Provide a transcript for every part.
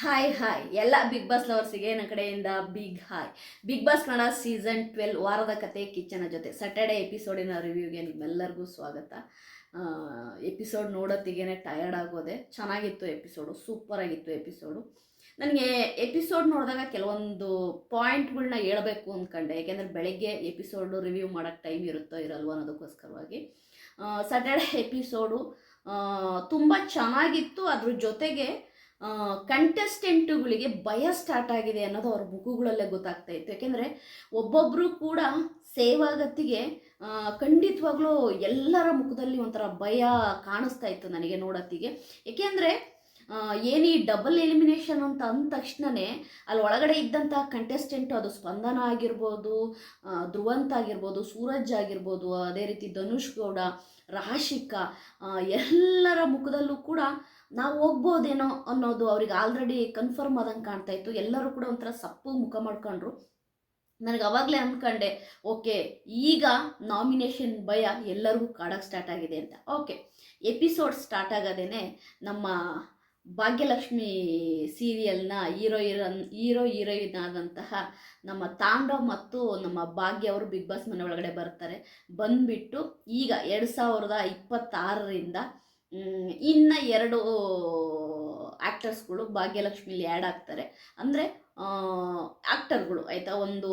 Hi hi ಎಲ್ಲ big boss ಲವರ್ಸಿಗೆ ನನ್ನ ಕಡೆಯಿಂದ big hi Bigg Boss Kannada season twelve ವಾರದ ಕತೆ ಕಿಚನ ಜೊತೆ. ಸ್ಯಾಟರ್ಡೆ ಎಪಿಸೋಡಿನ ರಿವ್ಯೂಗೆ ನಿಮ್ಮೆಲ್ಲರಿಗೂ ಸ್ವಾಗತ. ಎಪಿಸೋಡ್ ನೋಡೋತ್ತಿಗೆ ಟಯರ್ಡ್ ಆಗೋದೆ. ಚೆನ್ನಾಗಿತ್ತು ಎಪಿಸೋಡು ಸೂಪರ್ ಆಗಿತ್ತು ಎಪಿಸೋಡು ನನಗೆ ಎಪಿಸೋಡ್ ನೋಡಿದಾಗ ಕೆಲವೊಂದು ಪಾಯಿಂಟ್ಗಳನ್ನ ಹೇಳಬೇಕು ಅಂದ್ಕೊಂಡೆ ಯಾಕೆಂದರೆ ಬೆಳಗ್ಗೆ ಎಪಿಸೋಡು ರಿವ್ಯೂ ಮಾಡೋಕ್ಕೆ ಟೈಮ್ ಇರುತ್ತೋ ಇರಲ್ವೋ ಅನ್ನೋದಕ್ಕೋಸ್ಕರವಾಗಿ. ಸ್ಯಾಟರ್ಡೆ ಎಪಿಸೋಡು ತುಂಬ ಚೆನ್ನಾಗಿತ್ತು. ಅದ್ರ ಜೊತೆಗೆ ಕಂಟೆಸ್ಟೆಂಟುಗಳಿಗೆ ಭಯ ಸ್ಟಾರ್ಟ್ ಆಗಿದೆ ಅನ್ನೋದು ಅವ್ರ ಬುಕ್ಗಳಲ್ಲೇ ಗೊತ್ತಾಗ್ತಾ ಇತ್ತು. ಯಾಕೆಂದರೆ ಒಬ್ಬೊಬ್ಬರು ಕೂಡ ಸೇವಾಗತ್ತಿಗೆ ಖಂಡಿತವಾಗ್ಲೂ ಎಲ್ಲರ ಮುಖದಲ್ಲಿ ಒಂಥರ ಭಯ ಕಾಣಿಸ್ತಾ ಇತ್ತು ನನಗೆ ನೋಡತ್ತಿಗೆ. ಏಕೆಂದರೆ ಏನೀ ಡಬಲ್ ಎಲಿಮಿನೇಷನ್ ಅಂತ ಅಂದ ತಕ್ಷಣವೇ ಅಲ್ಲಿ ಒಳಗಡೆ ಇದ್ದಂಥ ಕಂಟೆಸ್ಟೆಂಟು ಅದು ಸ್ಪಂದನ ಆಗಿರ್ಬೋದು ಧ್ರುವಂತ್ ಆಗಿರ್ಬೋದು, ಸೂರಜ್ ಆಗಿರ್ಬೋದು, ಅದೇ ರೀತಿ ಧನುಷ್ ಗೌಡ, ರಾಶಿಕಾ ಎಲ್ಲರ ಮುಖದಲ್ಲೂ ಕೂಡ ನಾವು ಹೋಗ್ಬೋದೇನೋ ಅನ್ನೋದು ಅವ್ರಿಗೆ ಆಲ್ರೆಡಿ ಕನ್ಫರ್ಮ್ ಆದಂಗೆ ಕಾಣ್ತಾ ಇತ್ತು. ಎಲ್ಲರೂ ಕೂಡ ಒಂಥರ ಸಪ್ಪು ಮುಖ ಮಾಡ್ಕೊಂಡ್ರು. ನನಗೆ ಅವಾಗಲೇ ಅಂದ್ಕೊಂಡೆ ಓಕೆ, ಈಗ ನಾಮಿನೇಷನ್ ಭಯ ಎಲ್ಲರಿಗೂ ಕಾಡಕ್ಕೆ ಸ್ಟಾರ್ಟ್ ಆಗಿದೆ ಅಂತ. ಓಕೆ ಎಪಿಸೋಡ್ ಸ್ಟಾರ್ಟ್ ಆಗೋದೇನೆ ನಮ್ಮ ಭಾಗ್ಯಲಕ್ಷ್ಮಿ ಸೀರಿಯಲ್ನ ಹೀರೋ ಹೀರೋನ್ ಹೀರೋ ಹೀರೋಯಿನ್ ಆದಂತಹ ನಮ್ಮ ತಾಂಡವ್ ಮತ್ತು ನಮ್ಮ ಭಾಗ್ಯ ಅವರು ಬಿಗ್ ಬಾಸ್ ಮನೆ ಒಳಗಡೆ ಬರ್ತಾರೆ. ಬಂದ್ಬಿಟ್ಟು ಈಗ ಎರಡು ಸಾವಿರದ ಇಪ್ಪತ್ತಾರರಿಂದ ಇನ್ನ ಎರಡು ಆ್ಯಕ್ಟರ್ಸ್ಗಳು ಭಾಗ್ಯಲಕ್ಷ್ಮಿಲಿ ಆ್ಯಡ್ ಆಗ್ತಾರೆ. ಅಂದರೆ ಆ್ಯಕ್ಟರ್ಗಳು ಆಯಿತಾ? ಒಂದು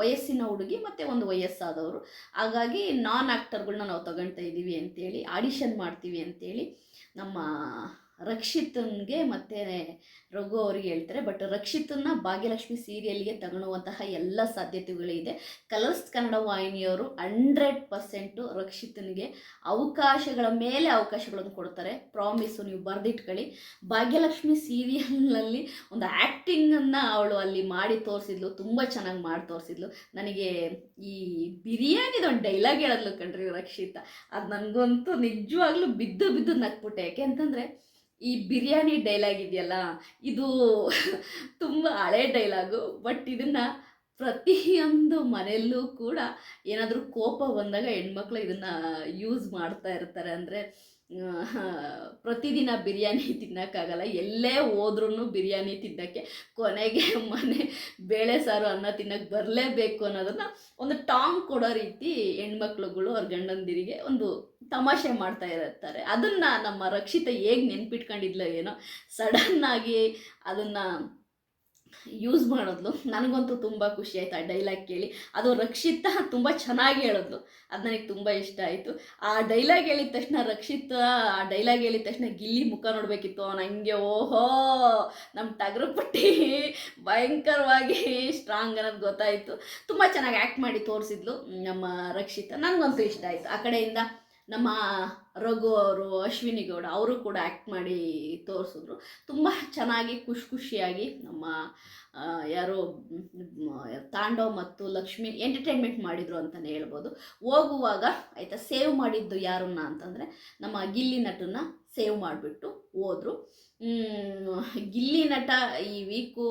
ವಯಸ್ಸಿನ ಹುಡುಗಿ ಮತ್ತು ಒಂದು ವಯಸ್ಸಾದವರು. ಹಾಗಾಗಿ ನಾನ್ ಆ್ಯಕ್ಟರ್ಗಳನ್ನ ನಾವು ತಗೊಳ್ತಾ ಇದ್ದೀವಿ ಅಂತೇಳಿ ಆಡಿಷನ್ ಮಾಡ್ತೀವಿ ಅಂತೇಳಿ ನಮ್ಮ ರಕ್ಷಿತನ್ಗೆ ಮತ್ತು ರಘು ಅವ್ರಿಗೆ ಹೇಳ್ತಾರೆ ಬಟ್ ರಕ್ಷಿತನ್ನ ಭಾಗ್ಯಲಕ್ಷ್ಮಿ ಸೀರಿಯಲ್ಗೆ ತಗೊಳ್ಳುವಂತಹ ಎಲ್ಲ ಸಾಧ್ಯತೆಗಳಿದೆ. ಕಲರ್ಸ್ ಕನ್ನಡ ವಾಹಿನಿಯವರು ಹಂಡ್ರೆಡ್ ಪರ್ಸೆಂಟು ರಕ್ಷಿತನಿಗೆ ಅವಕಾಶಗಳ ಮೇಲೆ ಅವಕಾಶಗಳನ್ನು ಕೊಡ್ತಾರೆ. ಪ್ರಾಮಿಸು ನೀವು ಬರೆದಿಟ್ಕೊಳ್ಳಿ. ಭಾಗ್ಯಲಕ್ಷ್ಮಿ ಸೀರಿಯಲ್ನಲ್ಲಿ ಒಂದು ಆ್ಯಕ್ಟಿಂಗನ್ನು ಅವಳು ಅಲ್ಲಿ ಮಾಡಿ ತೋರಿಸಿದ್ಲು, ತುಂಬ ಚೆನ್ನಾಗಿ ಮಾಡಿ ತೋರಿಸಿದ್ಲು. ನನಗೆ ಈ ಬಿರಿಯಾನಿದ ಒಂದು ಡೈಲಾಗ್ ಹೇಳದ್ಲು ಕಣ್ರಿ ರಕ್ಷಿತ. ಅದು ನನಗಂತೂ ನಿಜವಾಗ್ಲೂ ಬಿದ್ದು ಬಿದ್ದು ನಕ್ಬಿಟ್ಟೆ ಯಾಕೆ ಅಂತಂದರೆ ಈ ಬಿರಿಯಾನಿ ಡೈಲಾಗ್ ಇದೆಯಲ್ಲ, ಇದು ತುಂಬ ಹಳೆ ಡೈಲಾಗು ಬಟ್ ಇದನ್ನು ಪ್ರತಿಯೊಂದು ಮನೆಯಲ್ಲೂ ಕೂಡ ಏನಾದರೂ ಕೋಪ ಬಂದಾಗ ಹೆಣ್ಮಕ್ಳು ಇದನ್ನು ಯೂಸ್ ಮಾಡ್ತಾ ಇರ್ತಾರೆ. ಅಂದರೆ ಪ್ರತಿದಿನ ಬಿರಿಯಾನಿ ತಿನ್ನೋಕ್ಕಾಗಲ್ಲ, ಎಲ್ಲೇ ಹೋದ್ರೂ ಬಿರಿಯಾನಿ ತಿನ್ನೋಕ್ಕೆ ಕೊನೆಗೆ ಮನೆ ಬೇಳೆ ಸಾರು ಅನ್ನ ತಿನ್ನೋಕ್ಕೆ ಬರಲೇಬೇಕು ಅನ್ನೋದನ್ನು ಒಂದು ಟಾಂಗ್ ಕೊಡೋ ರೀತಿ ಹೆಣ್ಮಕ್ಳುಗಳು ಅವ್ರ ಗಂಡಂದಿರಿಗೆ ಒಂದು ತಮಾಷೆ ಮಾಡ್ತಾ ಇರ್ತಾರೆ. ಅದನ್ನು ನಮ್ಮ ರಕ್ಷಿತ ಹೇಗೆ ನೆನ್ಪಿಟ್ಕೊಂಡಿದ್ಲ ಏನೋ ಸಡನ್ನಾಗಿ ಅದನ್ನು ಯೂಸ್ ಮಾಡಿದ್ಲು. ನನಗಂತೂ ತುಂಬ ಖುಷಿ ಆಯ್ತು ಆ ಡೈಲಾಗ್ ಕೇಳಿ. ಅದು ರಕ್ಷಿತಾ ತುಂಬ ಚೆನ್ನಾಗಿ ಹೇಳಿದ್ಲು. ಅದು ನನಗೆ ತುಂಬ ಇಷ್ಟ ಆಯಿತು. ಆ ಡೈಲಾಗ್ ಹೇಳಿದ ತಕ್ಷಣ ರಕ್ಷಿತಾ, ಆ ಡೈಲಾಗ್ ಹೇಳಿದ ತಕ್ಷಣ ಗಿಲ್ಲಿ ಮುಖ ನೋಡಬೇಕಿತ್ತು. ನನಗೆ ಓಹೋ ನಮ್ಮ ಟಗರು ಭಯಂಕರವಾಗಿ ಸ್ಟ್ರಾಂಗ್ ಅನ್ನೋದು ಗೊತ್ತಾಯಿತು. ತುಂಬ ಚೆನ್ನಾಗಿ ಆ್ಯಕ್ಟ್ ಮಾಡಿ ತೋರಿಸಿದ್ಲು ನಮ್ಮ ರಕ್ಷಿತಾ. ನನಗಂತೂ ಇಷ್ಟ ಆಯಿತು. ಆ ಕಡೆಯಿಂದ ನಮ್ಮ ರಘು ಅವರು, ಅಶ್ವಿನಿ ಗೌಡ ಅವರು ಕೂಡ ಆ್ಯಕ್ಟ್ ಮಾಡಿ ತೋರಿಸಿದ್ರು. ತುಂಬ ಚೆನ್ನಾಗಿ, ಖುಷಿ ಖುಷಿಯಾಗಿ ನಮ್ಮ ಯಾರು ತಾಂಡವ್ ಮತ್ತು ಲಕ್ಷ್ಮಿ ಎಂಟರ್ಟೈನ್ಮೆಂಟ್ ಮಾಡಿದರು ಅಂತಲೇ ಹೇಳ್ಬೋದು. ಹೋಗುವಾಗ ಆಯಿತಾ, ಸೇವ್ ಮಾಡಿದ್ದು ಯಾರನ್ನ ಅಂತಂದರೆ ನಮ್ಮ ಗಿಲ್ಲಿ ನಟನ್ನ ಸೇವ್ ಮಾಡಿಬಿಟ್ಟು ಹೋದರು. ಗಿಲ್ಲಿ ನಟ ಈ ವೀಕು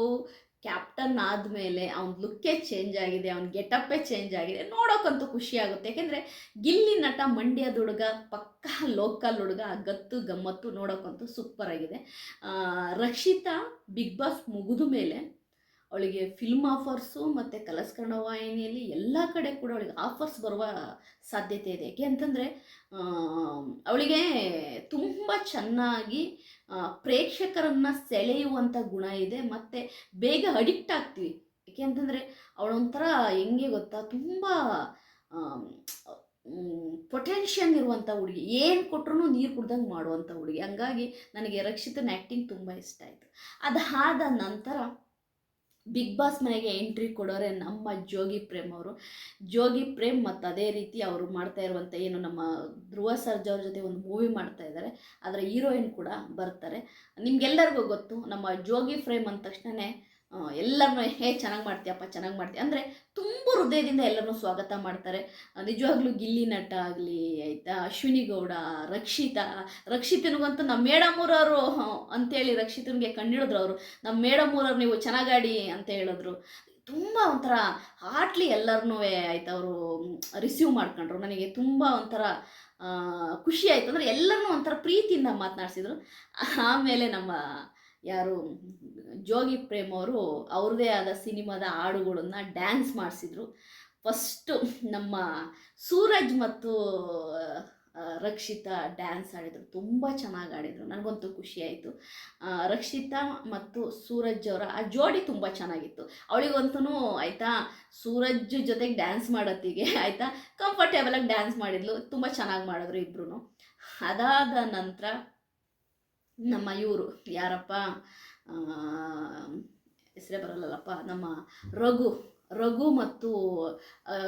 ಕ್ಯಾಪ್ಟನ್ ಆದಮೇಲೆ ಅವ್ನ ಲುಕ್ಕೇ ಚೇಂಜ್ ಆಗಿದೆ, ಅವ್ನ ಗೆಟಪ್ಪೇ ಚೇಂಜ್ ಆಗಿದೆ ನೋಡೋಕ್ಕಂತೂ ಖುಷಿ ಆಗುತ್ತೆ. ಯಾಕೆಂದರೆ ಗಿಲ್ಲಿ ನಟ ಮಂಡ್ಯದ ಹುಡುಗ, ಪಕ್ಕಾ ಲೋಕಲ್ ಹುಡುಗ, ಗತ್ತು ಗಮ್ಮತ್ತು ನೋಡೋಕ್ಕಂತೂ ಸೂಪರ್ ಆಗಿದೆ. ರಕ್ಷಿತಾ ಬಿಗ್ ಬಾಸ್ ಮುಗಿದ ಮೇಲೆ ಅವಳಿಗೆ ಫಿಲ್ಮ್ ಆಫರ್ಸು ಮತ್ತು ಕಲರ್ಸ್ ಕನ್ನಡ ವಾಹಿನಿಯಲ್ಲಿ ಎಲ್ಲ ಕಡೆ ಕೂಡ ಅವಳಿಗೆ ಆಫರ್ಸ್ ಬರುವ ಸಾಧ್ಯತೆ ಇದೆ. ಯಾಕೆ ಅಂತಂದರೆ ಅವಳಿಗೆ ತುಂಬ ಚೆನ್ನಾಗಿ ಪ್ರೇಕ್ಷಕರನ್ನ ಸೆಳೆಯುವಂಥ ಗುಣ ಇದೆ, ಮತ್ತು ಬೇಗ ಅಡಿಕ್ಟ್ ಆಗ್ತೀವಿ. ಯಾಕೆ ಅಂತಂದರೆ ಅವಳೊಂಥರ ಹೆಂಗೆ ಗೊತ್ತಾ, ತುಂಬ ಪೊಟೆನ್ಷಿಯಲ್ ಇರುವಂಥ ಹುಡುಗಿ. ಏನು ಕೊಟ್ರು ನೀರು ಕುಡ್ದಂಗೆ ಮಾಡುವಂಥ ಹುಡುಗಿ. ಹಂಗಾಗಿ ನನಗೆ ರಕ್ಷಿತನ ಆ್ಯಕ್ಟಿಂಗ್ ತುಂಬ ಇಷ್ಟ ಆಯಿತು. ಅದಾದ ನಂತರ ಬಿಗ್ ಬಾಸ್ ಮನೆಗೆ ಎಂಟ್ರಿ ಕೊಡೋರೆ ನಮ್ಮ ಜೋಗಿ ಪ್ರೇಮ್ ಅವರು. ಜೋಗಿ ಪ್ರೇಮ್ ಮತ್ತು ಅದೇ ರೀತಿ ಅವರು ಮಾಡ್ತಾ ಇರುವಂಥ ಏನು ನಮ್ಮ ಧ್ರುವ ಸರ್ಜಾ ಅವ್ರ ಜೊತೆ ಒಂದು ಮೂವಿ ಮಾಡ್ತಾ ಇದ್ದಾರೆ ಅದರ ಹೀರೋಯಿನ್ ಕೂಡ ಬರ್ತಾರೆ. ನಿಮ್ಗೆಲ್ಲರಿಗೂ ಗೊತ್ತು, ನಮ್ಮ ಜೋಗಿ ಫ್ರೇಮ್ ಅಂದ ತಕ್ಷಣವೇ ಎಲ್ಲರನ್ನೂ, ಹೇ, ಚೆನ್ನಾಗಿ ಮಾಡ್ತೀಯಪ್ಪ, ಚೆನ್ನಾಗಿ ಮಾಡ್ತೀಯ? ಅಂದರೆ ತುಂಬ ಹೃದಯದಿಂದ ಎಲ್ಲರನ್ನೂ ಸ್ವಾಗತ ಮಾಡ್ತಾರೆ. ನಿಜವಾಗ್ಲೂ ಗಿಲ್ಲಿ ನಟ ಆಗಲಿ, ಆಯಿತಾ, ಅಶ್ವಿನಿ ಗೌಡ, ರಕ್ಷಿತಾ, ರಕ್ಷಿತನಿಗಂತೂ ನಮ್ಮ ಮೇಡಮೂರವರು ಅಂತೇಳಿ ರಕ್ಷಿತನಿಗೆ ಕಂಡಿಡಿದ್ರು ಅವರು. ನಮ್ಮ ಮೇಡಮೂರವ್ರು ನೀವು ಚೆನ್ನಾಗಾಡಿ ಅಂತ ಹೇಳಿದ್ರು. ತುಂಬ ಒಂಥರ ಹಾರ್ಟ್ಲಿ ಎಲ್ಲರನ್ನೂ ಆಯ್ತು ಅವರು ರಿಸೀವ್ ಮಾಡ್ಕೊಂಡ್ರು. ನನಗೆ ತುಂಬ ಒಂಥರ ಖುಷಿ ಆಯಿತು. ಅಂದರೆ ಎಲ್ಲರನ್ನೂ ಒಂಥರ ಪ್ರೀತಿಯಿಂದ ಮಾತನಾಡಿಸಿದ್ರು. ಆಮೇಲೆ ನಮ್ಮ ಯಾರು, ಜೋಗಿ ಪ್ರೇಮ್ ಅವರು ಅವ್ರದ್ದೇ ಆದ ಸಿನಿಮಾದ ಹಾಡುಗಳನ್ನು ಡ್ಯಾನ್ಸ್ ಮಾಡಿಸಿದ್ರು. ಫಸ್ಟು ನಮ್ಮ ಸೂರಜ್ ಮತ್ತು ರಕ್ಷಿತಾ ಡ್ಯಾನ್ಸ್ ಆಡಿದರು. ತುಂಬ ಚೆನ್ನಾಗಿ ಆಡಿದರು. ನನಗಂತೂ ಖುಷಿ ಆಯಿತು. ರಕ್ಷಿತಾ ಮತ್ತು ಸೂರಜ್ ಅವರ, ಆ ಜೋಡಿ ತುಂಬ ಚೆನ್ನಾಗಿತ್ತು. ಅವಳಿಗಂತೂ ಆಯಿತಾ, ಸೂರಜ್ ಜೊತೆಗೆ ಡ್ಯಾನ್ಸ್ ಮಾಡೋತ್ತಿಗೆ ಆಯಿತಾ, ಕಂಫರ್ಟೇಬಲಾಗಿ ಡ್ಯಾನ್ಸ್ ಮಾಡಿದ್ಲು. ತುಂಬ ಚೆನ್ನಾಗಿ ಮಾಡಿದ್ರು ಇಬ್ಬರು ಅದಾದ ನಂತರ ನಮ್ಮ ಇವರು, ಯಾರಪ್ಪ ಹೆಸರೇ ಬರಲ್ಲಪ್ಪ ನಮ್ಮ ರಘು ರಘು ಮತ್ತು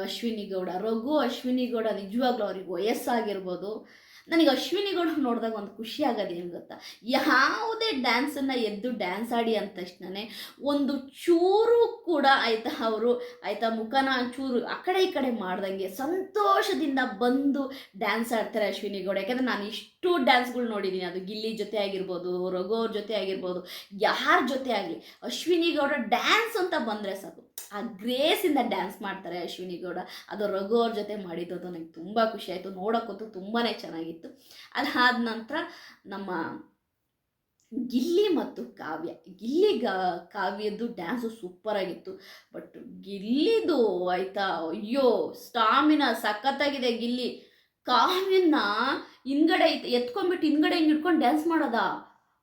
ಅಶ್ವಿನಿ ಗೌಡ. ರಘು, ಅಶ್ವಿನಿ ಗೌಡ ನಿಜವಾಗ್ಲೂ ಅವ್ರಿಗೆ ವಯಸ್ಸಾಗಿರ್ಬೋದು. ನನಗೆ ಅಶ್ವಿನಿ ಗೌಡ ನೋಡಿದಾಗ ಒಂದು ಖುಷಿ ಆಗೋದು ಏನು ಗೊತ್ತಾ? ಯಾವುದೇ ಡ್ಯಾನ್ಸನ್ನು ಎದ್ದು ಡ್ಯಾನ್ಸ್ ಆಡಿ ಅಂದ ತಕ್ಷಣವೇ ಒಂದು ಚೂರು ಕೂಡ ಆಯಿತಾ ಅವರು, ಆಯಿತಾ ಮುಖನ ಚೂರು ಆ ಕಡೆ ಈ ಕಡೆ ಮಾಡ್ದಂಗೆ ಸಂತೋಷದಿಂದ ಬಂದು ಡ್ಯಾನ್ಸ್ ಆಡ್ತಾರೆ ಅಶ್ವಿನಿ ಗೌಡ ಯಾಕಂದರೆ ನಾನು ಇಷ್ಟು ಡ್ಯಾನ್ಸ್ಗಳು ನೋಡಿದ್ದೀನಿ ಅದು ಗಿಲ್ಲಿ ಜೊತೆ ಆಗಿರ್ಬೋದು, ರಘು ಅವ್ರ ಜೊತೆ ಆಗಿರ್ಬೋದು, ಯಾರ ಜೊತೆ ಆಗಲಿ ಅಶ್ವಿನಿ ಗೌಡ ಡ್ಯಾನ್ಸ್ ಅಂತ ಬಂದರೆ ಸಾಕು. ಆ ಗ್ರೇಸಿಂದ ಡ್ಯಾನ್ಸ್ ಮಾಡ್ತಾರೆ ಅಶ್ವಿನಿ ಗೌಡ. ಅದು ರಘು ಅವ್ರ ಜೊತೆ ಮಾಡಿದ್ದು ಅದು ನನಗೆ ತುಂಬ ಖುಷಿ ಆಯಿತು. ನೋಡೋಕ್ಕಂತೂ ತುಂಬಾ ಚೆನ್ನಾಗಿತ್ತು. ಅದಾದ ನಂತರ ನಮ್ಮ ಗಿಲ್ಲಿ ಮತ್ತು ಕಾವ್ಯ. ಗಿಲ್ಲಿ ಗಾ, ಕಾವ್ಯದ್ದು ಡ್ಯಾನ್ಸು ಸೂಪರಾಗಿತ್ತು ಬಟ್ ಗಿಲ್ಲಿದು ಆಯಿತಾ, ಅಯ್ಯೋ ಸ್ಟಾಮಿನ ಸಖತ್ತಾಗಿದೆ ಗಿಲ್ಲಿ. ಕಾವ್ಯನ ಹಿಂದ್ಗಡೆ ಎತ್ಕೊಂಡ್ಬಿಟ್ಟು ಹಿಂದ್ಗಡೆ ಹಿಂಗೆ ಇಟ್ಕೊಂಡು ಡ್ಯಾನ್ಸ್ ಮಾಡೋದಾ.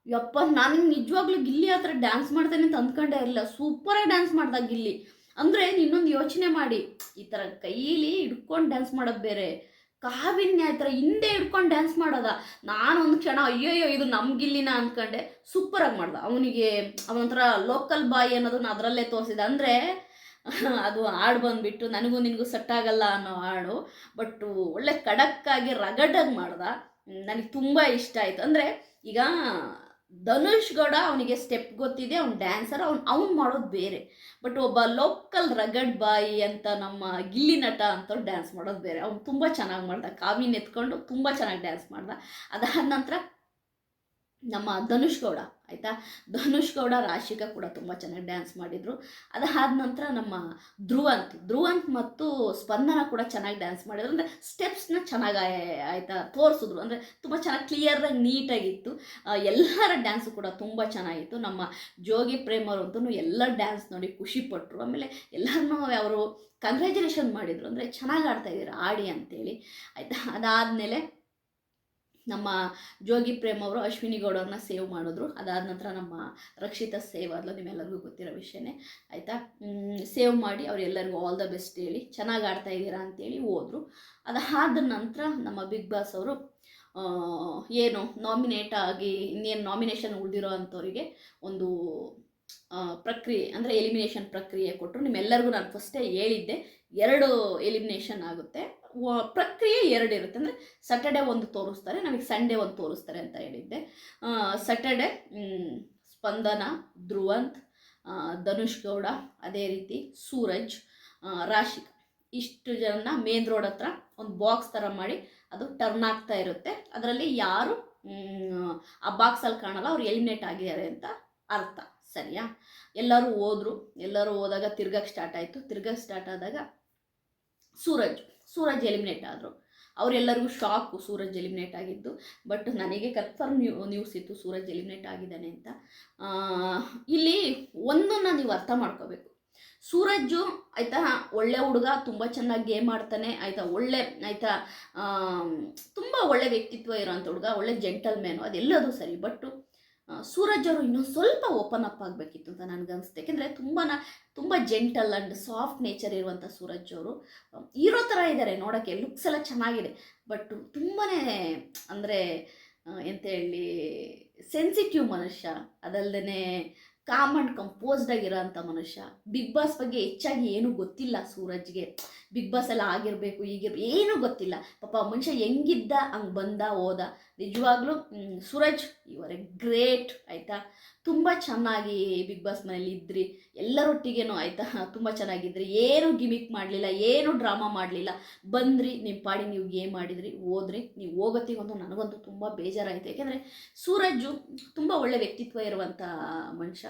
ಯಪ್ಪ, ನಾನು ನಿಜವಾಗ್ಲೂ ಗಿಲ್ಲಿ ಆ ಥರ ಡ್ಯಾನ್ಸ್ ಮಾಡ್ತೇನೆ ಅಂತ ಅಂದ್ಕೊಂಡೇ ಇರಲಿಲ್ಲ. ಸೂಪರಾಗಿ ಡ್ಯಾನ್ಸ್ ಮಾಡ್ದ ಗಿಲ್ಲಿ. ಅಂದರೆ ಇನ್ನೊಂದು ಯೋಚನೆ ಮಾಡಿ, ಈ ಥರ ಕೈಲಿ ಹಿಡ್ಕೊಂಡು ಡ್ಯಾನ್ಸ್ ಮಾಡೋದು ಬೇರೆ ಕಾವಿನ್ಯ ಥರ ಹಿಂದೆ ಹಿಡ್ಕೊಂಡು ಡ್ಯಾನ್ಸ್ ಮಾಡೋದ, ನಾನು ಒಂದು ಕ್ಷಣ ಅಯ್ಯೋಯ್ಯೋ ಇದು ನಮ್ಗಿಲ್ಲಿನ ಅಂದ್ಕೊಂಡೆ ಸೂಪರಾಗಿ ಮಾಡ್ದ. ಅವನಿಗೆ ಅವನೊಂಥರ ಲೋಕಲ್ ಬಾಯ್ ಅನ್ನೋದನ್ನ ಅದರಲ್ಲೇ ತೋರಿಸಿದ. ಅಂದರೆ ಅದು ಹಾಡು ಬಂದುಬಿಟ್ಟು ನನಗೂ ನಿನಗೂ ಸೆಟ್ ಆಗಲ್ಲ ಅನ್ನೋ ಹಾಡು ಬಟ್ ಒಳ್ಳೆ ಕಡಕ್ಕಾಗಿ ರಗಡಾಗಿ ಮಾಡ್ದ. ನನಗೆ ತುಂಬ ಇಷ್ಟ ಆಯಿತು. ಅಂದರೆ ಈಗ ಧನುಷ್ ಗೌಡ ಅವನಿಗೆ ಸ್ಟೆಪ್ ಗೊತ್ತಿದೆ, ಅವ್ನು ಡ್ಯಾನ್ಸರ್ ಅವ್ನು ಅವ್ನು ಮಾಡೋದು ಬೇರೆ. ಬಟ್ ಒಬ್ಬ ಲೋಕಲ್ ರಗಡ್ ಬಾಯಿ ಅಂತ ನಮ್ಮ ಗಿಲ್ಲಿ ನಟ ಅಂತವ್ರು ಡ್ಯಾನ್ಸ್ ಮಾಡೋದು ಬೇರೆ. ಅವ್ನು ತುಂಬ ಚೆನ್ನಾಗಿ ಮಾಡ್ದ. ಕಾವಿನ ಎತ್ಕೊಂಡು ತುಂಬ ಚೆನ್ನಾಗಿ ಡ್ಯಾನ್ಸ್ ಮಾಡ್ದ. ಅದಾದ ನಂತರ ನಮ್ಮ ಧನುಷ್ ಗೌಡ, ಆಯಿತಾ? ಧನುಷ್ ಗೌಡ ರಾಶಿಕಾ ಕೂಡ ತುಂಬ ಚೆನ್ನಾಗಿ ಡ್ಯಾನ್ಸ್ ಮಾಡಿದರು. ಅದಾದ ನಂತರ ನಮ್ಮ ಧ್ರುವಂತ್ ಧ್ರುವಂತ್ ಮತ್ತು ಸ್ಪಂದನ ಕೂಡ ಚೆನ್ನಾಗಿ ಡ್ಯಾನ್ಸ್ ಮಾಡಿದ್ರು. ಅಂದರೆ ಸ್ಟೆಪ್ಸ್ನ ಚೆನ್ನಾಗಿ ಆಯಿತಾ, ತೋರಿಸಿದ್ರು. ಅಂದರೆ ತುಂಬ ಚೆನ್ನಾಗಿ ಕ್ಲಿಯರಾಗಿ ನೀಟಾಗಿತ್ತು. ಎಲ್ಲರ ಡ್ಯಾನ್ಸು ಕೂಡ ತುಂಬ ಚೆನ್ನಾಗಿತ್ತು. ನಮ್ಮ ಜೋಗಿ ಪ್ರೇಮರಂತೂ ಎಲ್ಲ ಡ್ಯಾನ್ಸ್ ನೋಡಿ ಖುಷಿಪಟ್ಟರು ಆಮೇಲೆ ಎಲ್ಲರನ್ನೂ ಅವರು ಕಂಗ್ರ್ಯಾಚುಲೇಷನ್ ಮಾಡಿದರು. ಅಂದರೆ ಚೆನ್ನಾಗಿ ಆಡ್ತಾ ಇದ್ದೀರಾ, ಆಡಿ ಅಂತೇಳಿ. ಆಯಿತಾ? ಅದಾದಮೇಲೆ ನಮ್ಮ ಜೋಗಿ ಪ್ರೇಮ್ ಅವರು ಅಶ್ವಿನಿ ಗೌಡವ್ರನ್ನ ಸೇವ್ ಮಾಡಿದ್ರು. ಅದಾದ ನಂತರ ನಮ್ಮ ರಕ್ಷಿತ ಸೇವ್ ಆದ್ಲು ನಿಮ್ಮೆಲ್ಲರಿಗೂ ಗೊತ್ತಿರೋ ವಿಷಯನೇ. ಆಯಿತಾ? ಸೇವ್ ಮಾಡಿ ಅವರೆಲ್ಲರಿಗೂ ಆಲ್ ದ ಬೆಸ್ಟ್ ಹೇಳಿ, ಚೆನ್ನಾಗಿ ಆಡ್ತಾ ಇದ್ದೀರಾ ಅಂತೇಳಿ ಹೋದರು. ಅದಾದ ನಂತರ ನಮ್ಮ ಬಿಗ್ ಬಾಸ್ ಅವರು ಏನು ನಾಮಿನೇಟ್ ಆಗಿ ಇನ್ನೇನು ನಾಮಿನೇಷನ್ ಉಳಿದಿರೋ ಅಂಥವರಿಗೆ ಒಂದು ಪ್ರಕ್ರಿಯೆ, ಅಂದರೆ ಎಲಿಮಿನೇಷನ್ ಪ್ರಕ್ರಿಯೆ ಕೊಟ್ಟರು ನಿಮ್ಮೆಲ್ಲರಿಗೂ ನಾನು ಫಸ್ಟೇ ಹೇಳಿದ್ದೆ, ಎರಡು ಎಲಿಮಿನೇಷನ್ ಆಗುತ್ತೆ. ಪ್ರಕ್ರಿಯೆ ಎರಡು ಇರುತ್ತೆ. ಅಂದರೆ ಸಟರ್ಡೆ ಒಂದು ತೋರಿಸ್ತಾರೆ, ನಮಗೆ ಸಂಡೇ ಒಂದು ತೋರಿಸ್ತಾರೆ ಅಂತ ಹೇಳಿದ್ದೆ. ಸಟರ್ಡೆ ಸ್ಪಂದನ, ಧ್ರುವಂತ್ ಧನುಷ್ ಗೌಡ, ಅದೇ ರೀತಿ ಸೂರಜ್ ರಾಶಿಕ್ ಇಷ್ಟು ಜನ ಮೇನ್ ರೋಡ್ ಹತ್ರ ಒಂದು ಬಾಕ್ಸ್ ಥರ ಮಾಡಿ ಅದು ಟರ್ನ್ ಆಗ್ತಾ ಇರುತ್ತೆ. ಅದರಲ್ಲಿ ಯಾರು ಆ ಬಾಕ್ಸಲ್ಲಿ ಕಾಣಲ್ಲ, ಅವ್ರು ಎಲಿಮಿನೇಟ್ ಆಗಿದ್ದಾರೆ ಅಂತ ಅರ್ಥ. ಸರಿಯಾ? ಎಲ್ಲರೂ ಹೋದ್ರು. ಎಲ್ಲರೂ ಹೋದಾಗ ತಿರ್ಗಕ್ಕೆ ಸ್ಟಾರ್ಟ್ ಆಯಿತು. ತಿರ್ಗಕ್ಕೆ ಸ್ಟಾರ್ಟ್ ಆದಾಗ ಸೂರಜ್. ಸೂರಜ್ ಎಲಿಮಿನೇಟ್ ಆದರು. ಅವರೆಲ್ಲರಿಗೂ ಶಾಕು ಸೂರಜ್ ಎಲಿಮಿನೇಟ್ ಆಗಿದ್ದು. ಬಟ್ ನನಗೆ ಕನ್ಫರ್ಮ್ ನ್ಯೂ ನ್ಯೂಸ್ ಇತ್ತು ಸೂರಜ್ ಎಲಿಮಿನೇಟ್ ಆಗಿದ್ದಾನೆ ಅಂತ. ಇಲ್ಲಿ ಒಂದನ್ನು ನೀವು ಅರ್ಥ ಮಾಡ್ಕೋಬೇಕು. ಸೂರಜ್ಜು ಆಯಿತಾ ಒಳ್ಳೆ ಹುಡುಗ, ತುಂಬ ಚೆನ್ನಾಗಿ ಗೇಮ್ ಆಡ್ತಾನೆ, ಆಯಿತಾ ಒಳ್ಳೆ, ಆಯಿತಾ ತುಂಬ ಒಳ್ಳೆ ವ್ಯಕ್ತಿತ್ವ ಇರೋಂಥ ಹುಡುಗ, ಒಳ್ಳೆ ಜೆಂಟಲ್ ಮ್ಯಾನು ಅದೆಲ್ಲದು ಸರಿ. ಬಟ್ಟು ಸೂರಜ್ ಅವರು ಇನ್ನೊಂದು ಸ್ವಲ್ಪ ಓಪನ್ ಅಪ್ ಆಗಬೇಕಿತ್ತು ಅಂತ ನನಗನ್ಸುತ್ತೆ. ಯಾಕೆಂದರೆ ತುಂಬ ತುಂಬ ಜೆಂಟಲ್ ಆ್ಯಂಡ್ ಸಾಫ್ಟ್ ನೇಚರ್ ಇರುವಂಥ ಸೂರಜ್ ಅವರು ಇರೋ ಥರ ಇದ್ದಾರೆ ನೋಡೋಕ್ಕೆ ಲುಕ್ಸ್ ಎಲ್ಲ ಚೆನ್ನಾಗಿದೆ. ಬಟ್ ತುಂಬಾ ಅಂದರೆ ಎಂತ ಹೇಳಿ ಸೆನ್ಸಿಟಿವ್ ಮನುಷ್ಯ ಅದಲ್ಲದೆ ಕಾಮ್ ಆ್ಯಂಡ್ ಕಂಪೋಸ್ಡ್ ಆಗಿರೋಂಥ ಮನುಷ್ಯ. ಬಿಗ್ ಬಾಸ್ ಬಗ್ಗೆ ಹೆಚ್ಚಾಗಿ ಏನೂ ಗೊತ್ತಿಲ್ಲ ಸೂರಜ್ಗೆ. ಬಿಗ್ ಬಾಸ್ ಎಲ್ಲ ಆಗಿರಬೇಕು ಈಗಿರ್ಬೇಕು ಏನೂ ಗೊತ್ತಿಲ್ಲ. ಪಾಪ ಮನುಷ್ಯ ಹೆಂಗಿದ್ದ, ಹಂಗೆ ಬಂದ, ಹೋದ. ನಿಜವಾಗ್ಲೂ ಮ್, ಆರ್ ಎ ಗ್ರೇಟ್ ಆಯಿತಾ? ತುಂಬ ಚೆನ್ನಾಗಿ ಬಿಗ್ ಬಾಸ್ ಮನೇಲಿ ಇದ್ರಿ. ಎಲ್ಲರೊಟ್ಟಿಗೇನು ಆಯಿತಾ? ತುಂಬ ಚೆನ್ನಾಗಿದ್ರಿ. ಏನು ಗಿಮಿಕ್ ಮಾಡಲಿಲ್ಲ ಏನು ಡ್ರಾಮಾ ಮಾಡಲಿಲ್ಲ. ಬಂದ್ರಿ ನಿಮ್ಮ ಪಾಡಿ ನೀವು ಗೇಮ್ ಮಾಡಿದ್ರಿ ಹೋದ್ರಿ. ನೀವು ಹೋಗೋತ್ತಿಗಂತೂ ನನಗಂತೂ ತುಂಬ ಬೇಜಾರಾಯಿತು. ಯಾಕೆಂದರೆ ಸೂರಜ್ಜು ತುಂಬ ಒಳ್ಳೆ ವ್ಯಕ್ತಿತ್ವ ಇರುವಂಥ ಮನುಷ್ಯ.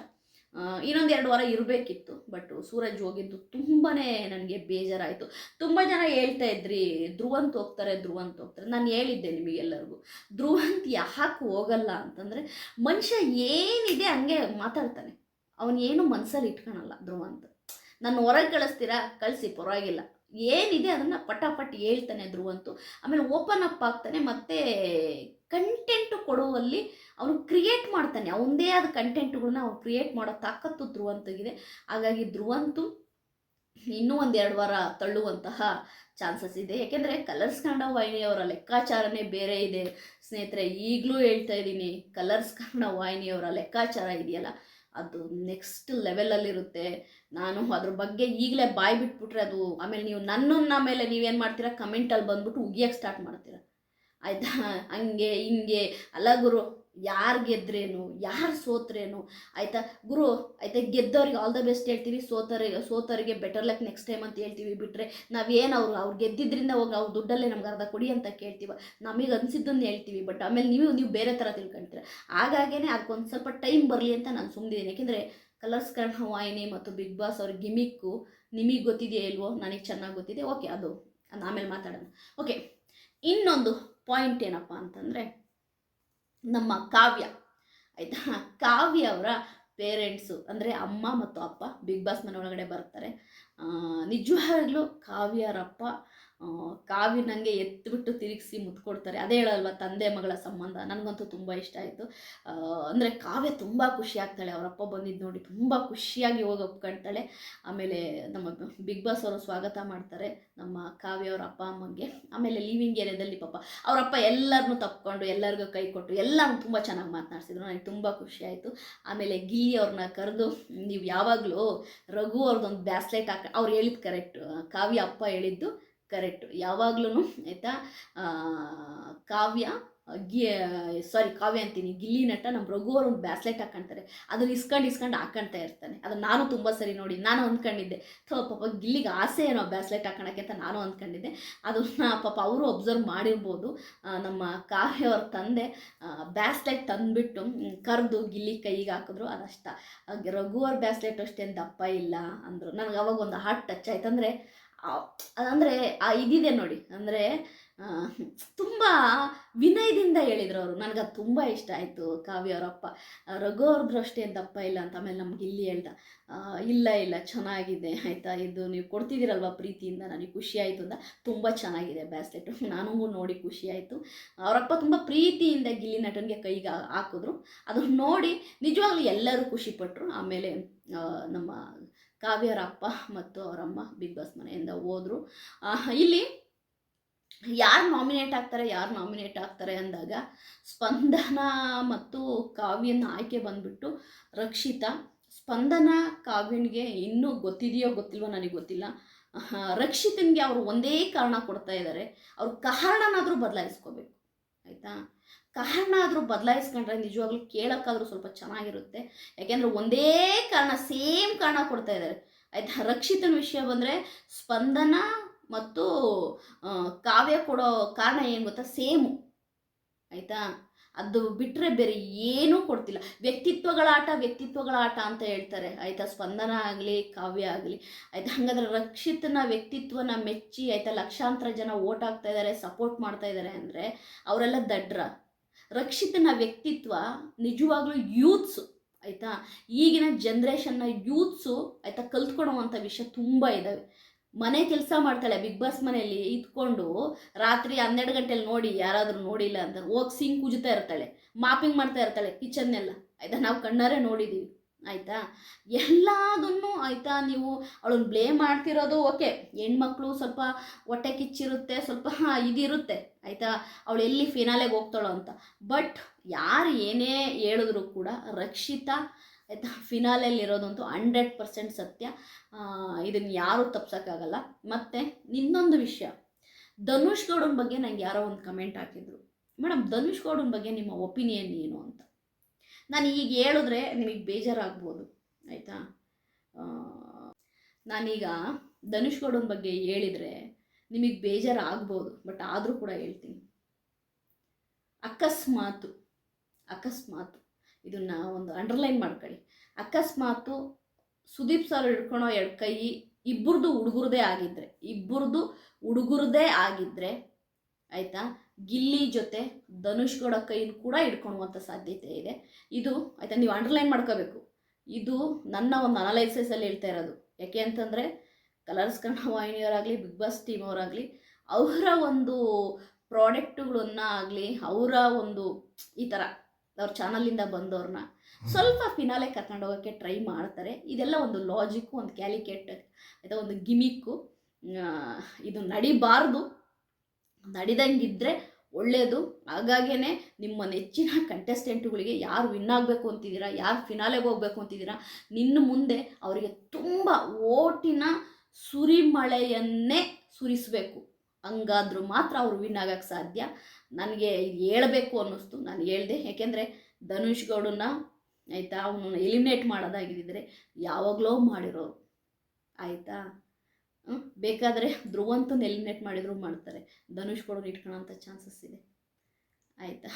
ಇನ್ನೊಂದು ಎರಡು ವಾರ ಇರಬೇಕಿತ್ತು ಬಟ್ ಸೂರಜ್ ಹೋಗಿದ್ದು ತುಂಬಾ ನನಗೆ ಬೇಜಾರಾಯಿತು. ತುಂಬ ಜನ ಹೇಳ್ತಾ ಇದ್ರಿ, ಧ್ರುವಂತ್ ಹೋಗ್ತಾರೆ ಧ್ರುವಂತ್ ಹೋಗ್ತಾರೆ. ನಾನು ಹೇಳಿದ್ದೆ ನಿಮಗೆಲ್ಲರಿಗೂ, ಧ್ರುವಂತ್ ಯಾಕೆ ಹೋಗಲ್ಲ ಅಂತಂದರೆ ಮನುಷ್ಯ ಏನಿದೆ ಹಂಗೆ ಮಾತಾಡ್ತಾನೆ. ಅವನೇನು ಮನಸ್ಸಲ್ಲಿ ಇಟ್ಕೊಳಲ್ಲ ಧ್ರುವಂತ್. ನಾನು ಹೊರಗೆ ಕಳಿಸ್ತೀರಾ? ಕಳಿಸಿ, ಪರವಾಗಿಲ್ಲ. ಏನಿದೆ ಅದನ್ನು ಪಟಾಪಟ್ ಹೇಳ್ತಾನೆ ಧ್ರುವಂತು. ಆಮೇಲೆ ಓಪನ್ ಅಪ್ ಆಗ್ತಾನೆ, ಮತ್ತು ಕಂಟೆಂಟ್ ಕೊಡುವಲ್ಲಿ ಅವನು ಕ್ರಿಯೇಟ್ ಮಾಡ್ತಾನೆ. ಅವಂದೇ ಆದ ಕಂಟೆಂಟ್ಗಳನ್ನ ಅವ್ನು ಕ್ರಿಯೇಟ್ ಮಾಡೋ ತಾಕತ್ತು ಧ್ರುವಂತಗಿದೆ ಹಾಗಾಗಿ ಧ್ರುವಂತು ಇನ್ನೂ ಒಂದೆರಡು ವಾರ ತಳ್ಳುವಂತಹ ಚಾನ್ಸಸ್ ಇದೆ. ಯಾಕೆಂದರೆ ಕಲರ್ಸ್ ಕನ್ನಡ ವಾಹಿನಿಯವರ ಲೆಕ್ಕಾಚಾರನೇ ಬೇರೆ ಇದೆ. ಸ್ನೇಹಿತರೆ, ಈಗಲೂ ಹೇಳ್ತಾ ಇದ್ದೀನಿ ಕಲರ್ಸ್ ಕನ್ನಡ ವಾಹಿನಿಯವರ ಲೆಕ್ಕಾಚಾರ ಇದೆಯಲ್ಲ, ಅದು ನೆಕ್ಸ್ಟ್ ಲೆವೆಲಲ್ಲಿರುತ್ತೆ ನಾನು ಅದ್ರ ಬಗ್ಗೆ ಈಗಲೇ ಬಾಯಿ ಬಿಟ್ಬಿಟ್ರೆ ಅದು, ಆಮೇಲೆ ನೀವು ನನ್ನನ್ನ ಮೇಲೆ ನೀವೇನು ಮಾಡ್ತೀರಾ? ಕಮೆಂಟಲ್ಲಿ ಬಂದ್ಬಿಟ್ಟು ಉಗಿಯೋಕ್ಕೆ ಸ್ಟಾರ್ಟ್ ಮಾಡ್ತೀರಾ. ಆಯಿತಾ? ಹಂಗೆ, ಹಿಂಗೆ. ಅಲ್ಲ ಗುರು, ಯಾರು ಗೆದ್ರೇನು? ಯಾರು ಸೋತ್ರೇನು? ಆಯಿತಾ? ಗುರು, ಆಯಿತಾ? ಗೆದ್ದವ್ರಿಗೆ ಆಲ್ ದ ಬೆಸ್ಟ್ ಹೇಳ್ತೀವಿ. ಸೋತರಿಗೆ ಸೋತರಿಗೆ ಬೆಟರ್ ಲಕ್ ನೆಕ್ಸ್ಟ್ ಟೈಮ್ ಅಂತ ಹೇಳ್ತೀವಿ. ಬಿಟ್ಟರೆ ನಾವೇನು ಅವ್ರು ಅವ್ರು ಗೆದ್ದಿದ್ರಿಂದ ಹೋಗಿ ಅವ್ರ ದುಡ್ಡಲ್ಲೇ ನಮ್ಗೆ ಅರ್ಧ ಕೊಡಿ ಅಂತ ಕೇಳ್ತೀವ. ನಮಗೆ ಅನಿಸಿದ್ದನ್ನು ಹೇಳ್ತೀವಿ. ಬಟ್ ಆಮೇಲೆ ನೀವು ನೀವು ಬೇರೆ ಥರ ತಿಳ್ಕೊಂತೀರ. ಹಾಗಾಗೇ ಅದಕ್ಕೊಂದು ಸ್ವಲ್ಪ ಟೈಮ್ ಬರಲಿ ಅಂತ ನಾನು ಸುಮ್ಮನಿದ್ದೀನಿ ಯಾಕೆಂದರೆ ಕಲರ್ಸ್ ಕರ್ಣ ವಾಹಿನಿ ಮತ್ತು ಬಿಗ್ ಬಾಸ್ ಅವ್ರ ಗಿಮಿಕ್ಕು ನಿಮಗೆ ಗೊತ್ತಿದೆಯಾ ಇಲ್ವೋ? ನನಗೆ ಚೆನ್ನಾಗಿ ಗೊತ್ತಿದೆ. ಓಕೆ ಅದು ಆಮೇಲೆ ಮಾತಾಡೋಣ. ಓಕೆ, ಇನ್ನೊಂದು. ಪಾಯಿಂಟ್ ಏನಪ್ಪ ಅಂತಂದರೆ ನಮ್ಮ ಕಾವ್ಯ, ಆಯಿತಾ? ಕಾವ್ಯ ಅವರ ಪೇರೆಂಟ್ಸು, ಅಂದರೆ ಅಮ್ಮ ಮತ್ತು ಅಪ್ಪ, ಬಿಗ್ ಬಾಸ್ ಮನೆ ಒಳಗಡೆ ಬರ್ತಾರೆ. ನಿಜವಾಗ್ಲೂ ಕಾವ್ಯರಪ್ಪ ಕಾವ್ಯ ನನಗೆ ಎತ್ತಿಬಿಟ್ಟು ತಿರುಗಿಸಿ ಮುತ್ಕೊಡ್ತಾರೆ. ಅದೇ ಹೇಳಲ್ವ, ತಂದೆ ಮಗಳ ಸಂಬಂಧ. ನನಗಂತೂ ತುಂಬ ಇಷ್ಟ ಆಯಿತು. ಅಂದರೆ ಕಾವ್ಯ ತುಂಬ ಖುಷಿ ಆಗ್ತಾಳೆ. ಅವರಪ್ಪ ಬಂದಿದ್ದು ನೋಡಿ ತುಂಬ ಖುಷಿಯಾಗಿ ಹೋಗಿ ಒಪ್ಕೊಳ್ತಾಳೆ. ಆಮೇಲೆ ನಮ್ಮ ಬಿಗ್ ಬಾಸ್ ಅವರು ಸ್ವಾಗತ ಮಾಡ್ತಾರೆ ನಮ್ಮ ಕಾವ್ಯ ಅವರ ಅಪ್ಪ ಅಮ್ಮಂಗೆ. ಆಮೇಲೆ ಲಿವಿಂಗ್ ಏರಿಯಾದಲ್ಲಿ ಪಾಪ ಅವರಪ್ಪ ಎಲ್ಲರನ್ನೂ ತಪ್ಕೊಂಡು ಎಲ್ಲರಿಗೂ ಕೈ ಕೊಟ್ಟು ಎಲ್ಲರೂ ತುಂಬ ಚೆನ್ನಾಗಿ ಮಾತನಾಡ್ಸಿದ್ರು. ನನಗೆ ತುಂಬ ಖುಷಿ ಆಯಿತು. ಆಮೇಲೆ ಗಿಲ್ಲಿ ಅವ್ರನ್ನ ಕರೆದು ನೀವು ಯಾವಾಗಲೂ ರಘು ಅವ್ರದ್ದೊಂದು ಬ್ಯಾಸ್ಲೈಟ್ ಹಾಕಿ, ಅವ್ರು ಹೇಳಿದ್ದು ಕರೆಕ್ಟ್. ಕಾವ್ಯ ಅಪ್ಪ ಹೇಳಿದ್ದು ಕರೆಕ್ಟು. ಯಾವಾಗ್ಲೂ ಆಯಿತಾ? ಕಾವ್ಯ, ಗಿ, ಸಾರಿ ಕಾವ್ಯ ಅಂತೀನಿ. ಗಿಲ್ಲಿ ನಟ ನಮ್ಮ ರಘು ಅವ್ರು ಒಂದು ಬ್ಯಾಸ್ಲೆಟ್ ಹಾಕ್ಕೊಂತಾರೆ ಅದನ್ನ ಇಸ್ಕೊಂಡು ಇಸ್ಕೊಂಡು ಹಾಕ್ಕೊಳ್ತಾ ಇರ್ತಾನೆ. ಅದನ್ನ ನಾನು ತುಂಬ ಸರಿ ನೋಡಿ, ನಾನು ಅಂದ್ಕೊಂಡಿದ್ದೆ. ಥೋ, ಪಾಪ ಗಿಲ್ಲಿಗೆ ಆಸೆ ಏನೋ ಬ್ಯಾಸ್ಲೆಟ್ ಹಾಕೋಣಕ್ಕೆ ಅಂತ ನಾನು ಅಂದ್ಕೊಂಡಿದ್ದೆ. ಅದನ್ನ ಪಾಪ ಅವರು ಅಬ್ಸರ್ವ್ ಮಾಡಿರ್ಬೋದು. ನಮ್ಮ ಕಾವ್ಯ ಅವ್ರ ತಂದೆ ಬ್ಯಾಸ್ಲೆಟ್ ತಂದುಬಿಟ್ಟು ಕರೆದು ಗಿಲ್ಲಿ ಕೈಗೆ ಹಾಕಿದ್ರು ಅದಷ್ಟ. ರಘುವರ್ ಬ್ಯಾಸ್ಲೆಟ್ ಅಷ್ಟೇನು ದಪ್ಪ ಇಲ್ಲ ಅಂದರು. ನನಗೆ ಅವಾಗ ಒಂದು ಹಾರ್ಟ್ ಟಚ್ ಆಯ್ತು ಅಂದರೆ, ಆ ಇದಿದೆ ನೋಡಿ. ಅಂದರೆ ತುಂಬ ವಿನಯದಿಂದ ಹೇಳಿದ್ರು ಅವರು. ನನಗೆ ಅದು ತುಂಬ ಇಷ್ಟ ಆಯಿತು, ಕಾವ್ಯ ಅವರಪ್ಪ. ರಘು ಅವ್ರದ್ದು ಅಷ್ಟೇ ದಪ್ಪ ಇಲ್ಲ ಅಂತ ಆಮೇಲೆ ನಮ್ಗೆ ಇಲ್ಲಿ ಹೇಳ್ದ. ಇಲ್ಲ ಇಲ್ಲ, ಚೆನ್ನಾಗಿದೆ, ಆಯಿತಾ? ಇದು ನೀವು ಕೊಡ್ತಿದ್ದೀರಲ್ವ ಪ್ರೀತಿಯಿಂದ? ನನಗೆ ಖುಷಿ ಆಯಿತು ಅಂತ. ತುಂಬ ಚೆನ್ನಾಗಿದೆ ಬ್ಯಾಸ್ಲೆಟು. ನನಗೂ ನೋಡಿ ಖುಷಿ ಆಯಿತು. ಅವರಪ್ಪ ತುಂಬ ಪ್ರೀತಿಯಿಂದ ಗಿಲ್ಲಿ ನಟನಿಗೆ ಕೈಗೆ ಹಾಕಿದ್ರು. ಅದನ್ನು ನೋಡಿ ನಿಜವಾಗ್ಲೂ ಎಲ್ಲರೂ ಖುಷಿಪಟ್ಟರು ಆಮೇಲೆ ನಮ್ಮ ಕಾವ್ಯರ ಅಪ್ಪ ಮತ್ತು ಅವರಮ್ಮ ಬಿಗ್ ಬಾಸ್ ಮನೆಯಿಂದ ಹೋದರು. ಇಲ್ಲಿ ಯಾರು ನಾಮಿನೇಟ್ ಆಗ್ತಾರೆ, ಯಾರು ನಾಮಿನೇಟ್ ಆಗ್ತಾರೆ ಅಂದಾಗ ಸ್ಪಂದನ ಮತ್ತು ಕಾವ್ಯನ ಆಯ್ಕೆ ಬಂದ್ಬಿಟ್ಟು ರಕ್ಷಿತಾ. ಸ್ಪಂದನ ಕಾವ್ಯನಿಗೆ ಇನ್ನೂ ಗೊತ್ತಿದೆಯೋ ಗೊತ್ತಿಲ್ವೋ ನನಗೆ ಗೊತ್ತಿಲ್ಲ. ರಕ್ಷಿತನಿಗೆ ಅವರು ಒಂದೇ ಕಾರಣ ಕೊಡ್ತಾ ಇದ್ದಾರೆ ಅವ್ರ ಕಾರಣನಾದರೂ ಬದಲಾಯಿಸ್ಕೋಬೇಕು. ಆಯಿತಾ? ಕಾರಣ ಆದರೂ ಬದಲಾಯಿಸ್ಕೊಂಡ್ರೆ ನಿಜವಾಗ್ಲೂ ಕೇಳೋಕ್ಕಾದ್ರೂ ಸ್ವಲ್ಪ ಚೆನ್ನಾಗಿರುತ್ತೆ. ಯಾಕೆಂದರೆ ಒಂದೇ ಕಾರಣ, ಸೇಮ್ ಕಾರಣ ಕೊಡ್ತಾ ಇದ್ದಾರೆ. ಆಯಿತಾ? ರಕ್ಷಿತನ ವಿಷಯ ಬಂದರೆ ಸ್ಪಂದನ ಮತ್ತು ಕಾವ್ಯ ಕೊಡೋ ಕಾರಣ ಏನು ಗೊತ್ತಾ? ಸೇಮು. ಆಯಿತಾ? ಅದು ಬಿಟ್ಟರೆ ಬೇರೆ ಏನೂ ಕೊಡ್ತಿಲ್ಲ. ವ್ಯಕ್ತಿತ್ವಗಳ ಆಟ ವ್ಯಕ್ತಿತ್ವಗಳ ಆಟ ಅಂತ ಹೇಳ್ತಾರೆ. ಆಯಿತಾ? ಸ್ಪಂದನ ಆಗಲಿ, ಕಾವ್ಯ ಆಗಲಿ. ಆಯಿತಾ? ಹಾಗಾದ್ರೆ ರಕ್ಷಿತನ ವ್ಯಕ್ತಿತ್ವನ ಮೆಚ್ಚಿ, ಆಯಿತಾ, ಲಕ್ಷಾಂತರ ಜನ ಓಟ್ ಹಾಕ್ತಾ ಇದ್ದಾರೆ, ಸಪೋರ್ಟ್ ಮಾಡ್ತಾ ಇದ್ದಾರೆ ಅಂದರೆ ಅವರೆಲ್ಲ ದಡ್ರ. ರಕ್ಷಿತನ ವ್ಯಕ್ತಿತ್ವ ನಿಜವಾಗ್ಲೂ ಯೂತ್ಸು, ಆಯಿತಾ? ಈಗಿನ ಜನ್ರೇಷನ್ನ ಯೂತ್ಸು, ಆಯಿತಾ ಕಲ್ತ್ಕೊಳ್ಳುವಂಥ ವಿಷಯ ತುಂಬ ಇದ್ದಾವೆ ಮನೆ ಕೆಲಸ ಮಾಡ್ತಾಳೆ, ಬಿಗ್ ಬಾಸ್ ಮನೆಯಲ್ಲಿ ಇದ್ಕೊಂಡು ರಾತ್ರಿ ಹನ್ನೆರಡು ಗಂಟೆಲಿ ನೋಡಿ ಯಾರಾದರೂ ನೋಡಿಲ್ಲ ಅಂತ ಹೋಗಿ ಸಿಂಗ್ ಉಜ್ತಾ ಇರ್ತಾಳೆ, ಮಾಪಿಂಗ್ ಮಾಡ್ತಾ ಇರ್ತಾಳೆ ಕಿಚನ್ನೆಲ್ಲ. ಆಯಿತಾ, ನಾವು ಕಣ್ಣಾರೆ ನೋಡಿದ್ದೀವಿ ಆಯಿತಾ? ಎಲ್ಲದನ್ನು, ಆಯಿತಾ, ನೀವು ಅವಳನ್ನು ಬ್ಲೇಮ್ ಮಾಡ್ತಿರೋದು, ಓಕೆ, ಹೆಣ್ಮಕ್ಳು ಸ್ವಲ್ಪ ಹೊಟ್ಟೆ ಕಿಚ್ಚಿರುತ್ತೆ, ಸ್ವಲ್ಪ ಇದಿರುತ್ತೆ. ಆಯಿತಾ? ಅವಳು ಎಲ್ಲಿ ಫಿನಾಲೆಗೆ ಹೋಗ್ತಾಳೋ ಅಂತ. ಬಟ್ ಯಾರು ಏನೇ ಹೇಳಿದ್ರು ಕೂಡ ರಕ್ಷಿತಾ ಆಯಿತಾ ಫಿನಾಲೆಯಲ್ಲಿರೋದಂತೂ ಹಂಡ್ರೆಡ್ ಪರ್ಸೆಂಟ್ ಸತ್ಯ. ಇದನ್ನು ಯಾರೂ ತಪ್ಸೋಕ್ಕಾಗಲ್ಲ. ಮತ್ತು ಇನ್ನೊಂದು ವಿಷಯ. ಧನುಷ್ ಗೌಡನ ಬಗ್ಗೆ ನಂಗೆ ಯಾರೋ ಒಂದು ಕಮೆಂಟ್ ಹಾಕಿದ್ರು. ಮೇಡಮ್, ಧನುಷ್ ಗೌಡನ ಬಗ್ಗೆ ನಿಮ್ಮ ಒಪಿನಿಯನ್ ಏನು ಅಂತ? ನಾನು ಈಗ ಹೇಳಿದ್ರೆ ನಿಮಗೆ ಬೇಜಾರಾಗ್ಬೋದು. ಆಯಿತಾ? ನಾನೀಗ ಧನುಷ್ ಗೌಡನ ಬಗ್ಗೆ ಹೇಳಿದರೆ ನಿಮಗೆ ಬೇಜಾರಾಗ್ಬೋದು ಬಟ್ ಆದರೂ ಕೂಡ ಹೇಳ್ತೀನಿ. ಅಕಸ್ಮಾತು ಅಕಸ್ಮಾತು, ಇದನ್ನು ಒಂದು ಅಂಡರ್ಲೈನ್ ಮಾಡ್ಕೊಳ್ಳಿ. ಅಕಸ್ಮಾತು ಸುದೀಪ್ ಸರ್ ಹಿಡ್ಕೊಳೋ ಎರಡು ಕೈ ಇಬ್ಬರದು ಹುಡುಗರದೇ ಆಗಿದ್ರೆ ಇಬ್ಬರದು ಹುಡುಗರದೇ ಆಗಿದ್ದರೆ ಆಯಿತಾ, ಗಿಲ್ಲಿ ಜೊತೆ ಧನುಷ್ಗೌಡ ಕೈನ ಕೂಡ ಇಟ್ಕೊಳ್ಳುವಂಥ ಸಾಧ್ಯತೆ ಇದೆ. ಇದು ಆಯಿತಾ, ನೀವು ಅಂಡರ್ಲೈನ್ ಮಾಡ್ಕೋಬೇಕು. ಇದು ನನ್ನ ಒಂದು ಅನಲೈಸಸಲ್ಲಿ ಹೇಳ್ತಾ ಇರೋದು. ಯಾಕೆ ಅಂತಂದರೆ ಕಲರ್ಸ್ ಕನ್ನಡ ವಾಹಿನಿಯವರಾಗಲಿ ಬಿಗ್ ಬಾಸ್ ಟೀಮ್ ಅವರಾಗಲಿ ಅವರ ಒಂದು ಪ್ರಾಡಕ್ಟ್ಗಳನ್ನ ಆಗಲಿ ಅವರ ಒಂದು ಈ ಥರ ಅವ್ರ ಚಾನಲಿಂದ ಬಂದವ್ರನ್ನ ಸ್ವಲ್ಪ ಫಿನಾಲೆ ಕರ್ಕೊಂಡು ಹೋಗೋಕ್ಕೆ ಟ್ರೈ ಮಾಡ್ತಾರೆ. ಇದೆಲ್ಲ ಒಂದು ಲಾಜಿಕ್ಕು ಒಂದು ಕ್ಯಾಲಿಕೇಟ್ ಅಥವಾ ಒಂದು ಗಿಮಿಕ್ಕು ಇದು ನಡಿಬಾರ್ದು. ನಡಿದಂಗಿದ್ರೆ ಒಳ್ಳೆಯದು ಹಾಗಾಗೇ ನಿಮ್ಮ ನೆಚ್ಚಿನ ಕಂಟೆಸ್ಟೆಂಟ್ಗಳಿಗೆ ಯಾರು ವಿನ್ ಆಗಬೇಕು ಅಂತಿದ್ದೀರಾ? ಯಾರು ಫಿನಾಲೆಗೆ ಹೋಗ್ಬೇಕು ಅಂತಿದ್ದೀರಾ? ನಿನ್ನ ಮುಂದೆ ಅವರಿಗೆ ತುಂಬ ಓಟಿನ ಸುರಿಮಳೆಯನ್ನೇ ಸುರಿಸಬೇಕು. ಹಂಗಾದ್ರೂ ಮಾತ್ರ ಅವರು ವಿನ್ ಆಗಕ್ಕೆ ಸಾಧ್ಯ. ನನಗೆ ಹೇಳಬೇಕು ಅನ್ನಿಸ್ತು. ನಾನು ಹೇಳ್ದೆ. ಯಾಕೆಂದರೆ ಧನುಷ್ ಗೌಡನ್ನ ಆಯಿತಾ, ಅವನು ಎಲಿಮಿನೇಟ್ ಮಾಡೋದಾಗಿದ್ದರೆ ಯಾವಾಗಲೋ ಮಾಡಿರೋರು. ಆಯಿತಾ? ಬೇಕಾದರೆ ಧ್ರುವಂತನ ಎಲಿಮಿನೇಟ್ ಮಾಡಿದ್ರು ಮಾಡ್ತಾರೆ. ಧನುಷ್ ಗೌಡನ ಇಟ್ಕೊಳ್ಳೋಂಥ ಚಾನ್ಸಸ್ ಇದೆ. ಆಯಿತಾ?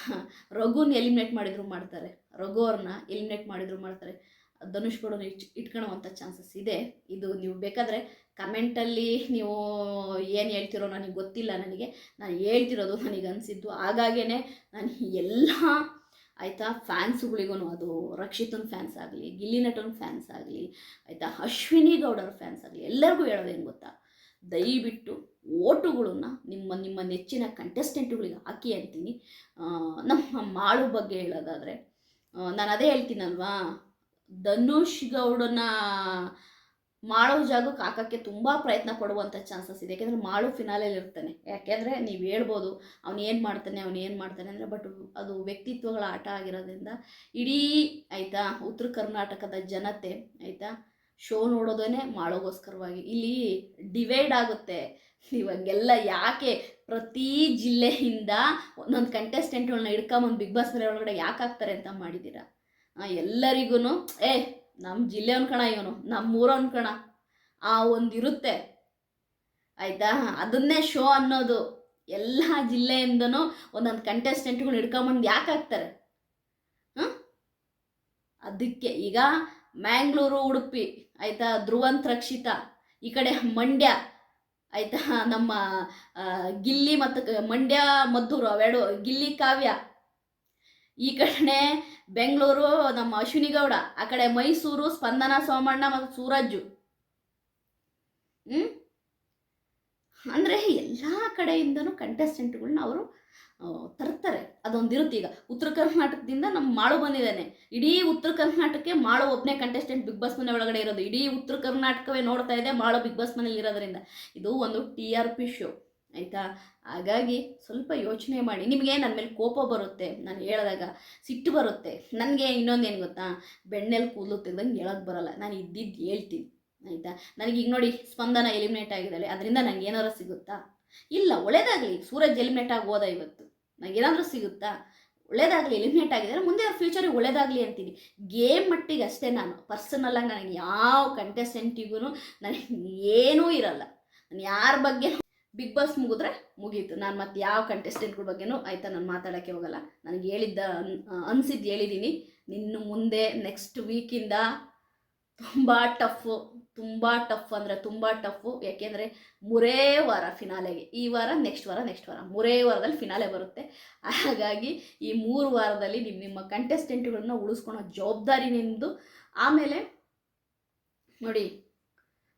ರಘುನ ಎಲಿಮಿನೇಟ್ ಮಾಡಿದ್ರು ಮಾಡ್ತಾರೆ. ರಘು ಅವ್ರನ್ನ ಎಲಿಮಿನೇಟ್ ಮಾಡಿದ್ರು ಮಾಡ್ತಾರೆ. ಧನುಷ್ ಗೌಡನ ಇಟ್, ಇಟ್ಕೊಳ್ಳೋವಂಥ ಚಾನ್ಸಸ್ ಇದೆ. ಇದು ನೀವು ಬೇಕಾದರೆ ಕಮೆಂಟಲ್ಲಿ ನೀವು ಏನು ಹೇಳ್ತಿರೋ ನನಗೆ ಗೊತ್ತಿಲ್ಲ ನನಗೆ. ನಾನು ಹೇಳ್ತಿರೋದು ನನಗೆ ಅನಿಸಿದ್ದು. ಹಾಗಾಗೇ ನಾನು ಎಲ್ಲ ಆಯಿತಾ ಫ್ಯಾನ್ಸ್ಗಳಿಗೂ ಅದು ರಕ್ಷಿತನ ಫ್ಯಾನ್ಸ್ ಆಗಲಿ ಗಿಲ್ಲಿ ನಟನ ಫ್ಯಾನ್ಸ್ ಆಗಲಿ, ಆಯಿತಾ ಅಶ್ವಿನಿ ಗೌಡರ ಫ್ಯಾನ್ಸ್ ಆಗಲಿ ಎಲ್ಲರಿಗೂ ಹೇಳೋದೇನು ಗೊತ್ತಾ? ದಯವಿಟ್ಟು ಓಟುಗಳನ್ನು ನಿಮ್ಮ ನಿಮ್ಮ ನೆಚ್ಚಿನ ಕಂಟೆಸ್ಟೆಂಟ್ಗಳಿಗೆ ಹಾಕಿ ಅಂತೀನಿ. ನಮ್ಮ ಮಾಳು ಬಗ್ಗೆ ಹೇಳೋದಾದರೆ ನಾನು ಅದೇ ಹೇಳ್ತೀನಲ್ವಾ? ಧನುಷ್ ಗೌಡನ ಮಾಡೋ ಜಾಗಕ್ಕೆ ಹಾಕೋಕ್ಕೆ ತುಂಬ ಪ್ರಯತ್ನ ಪಡುವಂಥ ಚಾನ್ಸಸ್ ಇದೆ. ಯಾಕೆಂದರೆ ಮಾಳು ಫಿನಾಲೆಯಲ್ಲಿ ಇರ್ತಾನೆ. ಯಾಕೆಂದರೆ ನೀವು ಹೇಳ್ಬೋದು, ಅವನು ಏನು ಮಾಡ್ತಾನೆ, ಅವನು ಏನು ಮಾಡ್ತಾನೆ ಅಂದರೆ ಬಟ್ ಅದು ವ್ಯಕ್ತಿತ್ವಗಳ ಆಟ ಆಗಿರೋದ್ರಿಂದ ಇಡೀ ಆಯಿತಾ ಉತ್ತರ ಕರ್ನಾಟಕದ ಜನತೆ ಆಯಿತಾ ಶೋ ನೋಡೋದೇ ಮಾಡೋಗೋಸ್ಕರವಾಗಿ ಇಲ್ಲಿ ಡಿವೈಡ್ ಆಗುತ್ತೆ. ಇವಾಗೆಲ್ಲ ಯಾಕೆ ಪ್ರತಿ ಜಿಲ್ಲೆಯಿಂದ ಒಂದೊಂದು ಕಂಟೆಸ್ಟೆಂಟ್ಗಳನ್ನ ಹಿಡ್ಕೊಂಬಂದು ಬಿಗ್ ಬಾಸ್ ಮನೆ ಒಳಗಡೆ ಯಾಕೆ ಹಾಕ್ತಾರೆ ಅಂತ ಮಾಡಿದ್ದೀರಾ ಎಲ್ಲರಿಗೂ ಏ ನಮ್ಮ ಜಿಲ್ಲೆ ಕಣ ಇವನು ನಮ್ಮ ಊರವನ್ ಕಣ, ಆ ಒಂದು ಇರುತ್ತೆ. ಆಯಿತಾ? ಅದನ್ನೇ ಶೋ ಅನ್ನೋದು. ಎಲ್ಲ ಜಿಲ್ಲೆಯಿಂದನು ಒಂದೊಂದು ಕಂಟೆಸ್ಟೆಂಟ್ಗಳು ಹಿಡ್ಕೊಂಬಂದು ಯಾಕೆ ಹಾಕ್ತಾರೆ? ಹಾಂ ಅದಕ್ಕೆ ಈಗ ಮ್ಯಾಂಗ್ಳೂರು, ಉಡುಪಿ, ಆಯಿತಾ, ಧ್ರುವಂತ್ ರಕ್ಷಿತ, ಈ ಕಡೆ ಮಂಡ್ಯ, ಆಯಿತಾ, ನಮ್ಮ ಗಿಲ್ಲಿ ಮತ್ತು ಮಂಡ್ಯ ಮದ್ದೂರು, ಅವೆರಡು, ಗಿಲ್ಲಿ, ಕಾವ್ಯ. ಈ ಕಡೆ ಬೆಂಗಳೂರು, ನಮ್ಮ ಅಶ್ವಿನಿ ಗೌಡ ಆ ಕಡೆ ಮೈಸೂರು, ಸ್ಪಂದನ ಸೋಮಣ್ಣ ಮತ್ತು ಸೂರಜ್ಜು. ಹ್ಞೂ ಅಂದರೆ ಎಲ್ಲ ಕಡೆಯಿಂದನೂ ಕಂಟೆಸ್ಟೆಂಟ್ಗಳನ್ನ ಅವರು ತರ್ತಾರೆ. ಅದೊಂದಿರುತ್ತೆ ಈಗ. ಉತ್ತರ ಕರ್ನಾಟಕದಿಂದ ನಮ್ಮ ಮಾಳು ಬಂದಿದ್ದಾನೆ. ಇಡೀ ಉತ್ತರ ಕರ್ನಾಟಕಕ್ಕೆ ಮಾಳು ಒಬ್ಬನೇ ಕಂಟೆಸ್ಟೆಂಟ್ ಬಿಗ್ ಬಾಸ್ ಮನೆ ಒಳಗಡೆ ಇರೋದು. ಇಡೀ ಉತ್ತರ ಕರ್ನಾಟಕವೇ ನೋಡ್ತಾ ಇದೆ ಮಾಳು ಬಿಗ್ ಬಾಸ್ ಮನೆಯಲ್ಲಿ ಇರೋದ್ರಿಂದ. ಇದು ಒಂದು ಟಿ ಆರ್ ಪಿ ಶೋ ಆಯಿತಾ? ಹಾಗಾಗಿ ಸ್ವಲ್ಪ ಯೋಚನೆ ಮಾಡಿ. ನಿಮಗೆ ನನ್ನ ಮೇಲೆ ಕೋಪ ಬರುತ್ತೆ, ನಾನು ಹೇಳಿದಾಗ ಸಿಟ್ಟು ಬರುತ್ತೆ. ನನಗೆ ಇನ್ನೊಂದೇನು ಗೊತ್ತಾ? ಬೆಣ್ಣೆಲಿ ಕೂದಲು ತೆಗ್ದಂಗೆ ಹೇಳೋಕ್ಕೆ ಬರಲ್ಲ. ನಾನು ಇದ್ದಿದ್ದು ಹೇಳ್ತೀನಿ. ಆಯಿತಾ? ನನಗೆ ಈಗ ನೋಡಿ ಸ್ಪಂದನ ಎಲಿಮಿನೇಟ್ ಆಗಿದ್ದಾಳೆ. ಅದರಿಂದ ನನಗೆ ಏನಾರು ಸಿಗುತ್ತಾ? ಇಲ್ಲ, ಒಳ್ಳೇದಾಗಲಿ. ಸೂರಜ್ ಎಲಿಮಿನೇಟ್ ಆಗಿ ಹೋದ ಇವತ್ತು. ನನಗೆ ಏನಾದರೂ ಸಿಗುತ್ತಾ? ಒಳ್ಳೇದಾಗಲಿ ಎಲಿಮಿನೇಟ್ ಆಗಿದ್ದಾರೆ ಮುಂದೆ ಅವ್ರ ಫ್ಯೂಚರಿಗೆ ಒಳ್ಳೇದಾಗಲಿ ಅಂತೀನಿ. ಗೇಮ್ ಮಟ್ಟಿಗೆ ಅಷ್ಟೇ ನಾನು. ಪರ್ಸನಲ್ಲಾಗಿ ನನಗೆ ಯಾವ ಕಂಟೆಸ್ಟೆಂಟಿಗೂ ನನಗೆ ಏನೂ ಇರಲ್ಲ. ನಾನು ಯಾರ ಬಗ್ಗೆ ಬಿಗ್ ಬಾಸ್ ಮುಗಿದ್ರೆ ಮುಗೀತು. ನಾನು ಮತ್ತೆ ಯಾವ ಕಂಟೆಸ್ಟೆಂಟ್ಗಳ ಬಗ್ಗೆನೂ ಆಯಿತಾ ನಾನು ಮಾತಾಡೋಕ್ಕೆ ಹೋಗಲ್ಲ. ನನಗೆ ಹೇಳಿದ್ದ ಅನ್ಸಿದ್ದು ಹೇಳಿದ್ದೀನಿ ನಿನ್ನ ಮುಂದೆ ನೆಕ್ಸ್ಟ್ ವೀಕಿಂದ ತುಂಬ ಟಫು ತುಂಬ ಟಫ್ ಅಂದರೆ ತುಂಬ ಟಫು ಯಾಕೆಂದರೆ ಮೂರೇ ವಾರ ಫಿನಾಲೆಗೆ ಈ ವಾರ ನೆಕ್ಸ್ಟ್ ವಾರ ನೆಕ್ಸ್ಟ್ ವಾರ. ಮೂರೇ ವಾರದಲ್ಲಿ ಫಿನಾಲೆ ಬರುತ್ತೆ. ಹಾಗಾಗಿ ಈ ಮೂರು ವಾರದಲ್ಲಿ ನಿಮ್ಮ ನಿಮ್ಮ ಕಂಟೆಸ್ಟೆಂಟ್ಗಳನ್ನ ಉಳಿಸ್ಕೊಳೋ ಜವಾಬ್ದಾರಿ ನಿಮ್ಮದು ಆಮೇಲೆ ನೋಡಿ,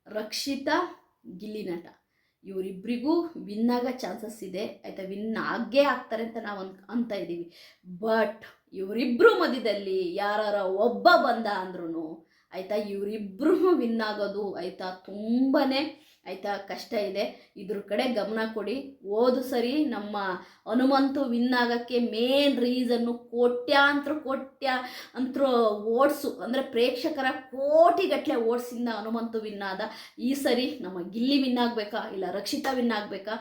ರಕ್ಷಿತಾ, ಗಿಲ್ಲಿ ನಟ. ಇವರಿಬ್ಬರಿಗೂ ವಿನ್ ಆಗೋ ಚಾನ್ಸಸ್ ಇದೆ. ಆಯಿತಾ? ವಿನ್ ಆಗೇ ಆಗ್ತಾರೆ ಅಂತ ನಾವು ಅನ್, ಅಂತ ಇದ್ದೀವಿ. ಬಟ್ ಇವರಿಬ್ಬರು ಮಧ್ಯದಲ್ಲಿ ಯಾರ ಒಬ್ಬ ಬಂದ ಅಂದ್ರೂ ಆಯಿತಾ? ಇವರಿಬ್ಬರು ವಿನ್ ಆಗೋದು, ಆಯಿತಾ? ತುಂಬಾ ಆಯಿತಾ? ಕಷ್ಟ ಇದೆ. ಇದ್ರ ಕಡೆ ಗಮನ ಕೊಡಿ. ಓದು ಸರಿ, ನಮ್ಮ ಹನುಮಂತು ವಿನ್ ಆಗೋಕ್ಕೆ ಮೇನ್ ರೀಸನ್ನು ಕೋಟ್ಯಾಂತರ ಕೋಟ್ಯ ಅಂತರೂ ಓಟ್ಸು. ಅಂದರೆ ಪ್ರೇಕ್ಷಕರ ಕೋಟಿಗಟ್ಟಲೆ ಓಟ್ಸಿಂದ ಹನುಮಂತು ವಿನ್ ಆದ. ಈ ಸರಿ ನಮ್ಮ ಗಿಲ್ಲಿ ವಿನ್ ಆಗಬೇಕಾ? ಇಲ್ಲ ರಕ್ಷಿತಾ ವಿನ್ ಆಗಬೇಕಾ?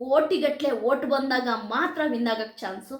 ಕೋಟಿಗಟ್ಟಲೆ ಓಟ್ ಬಂದಾಗ ಮಾತ್ರ ವಿನ್ ಆಗಕ್ಕೆ ಚಾನ್ಸು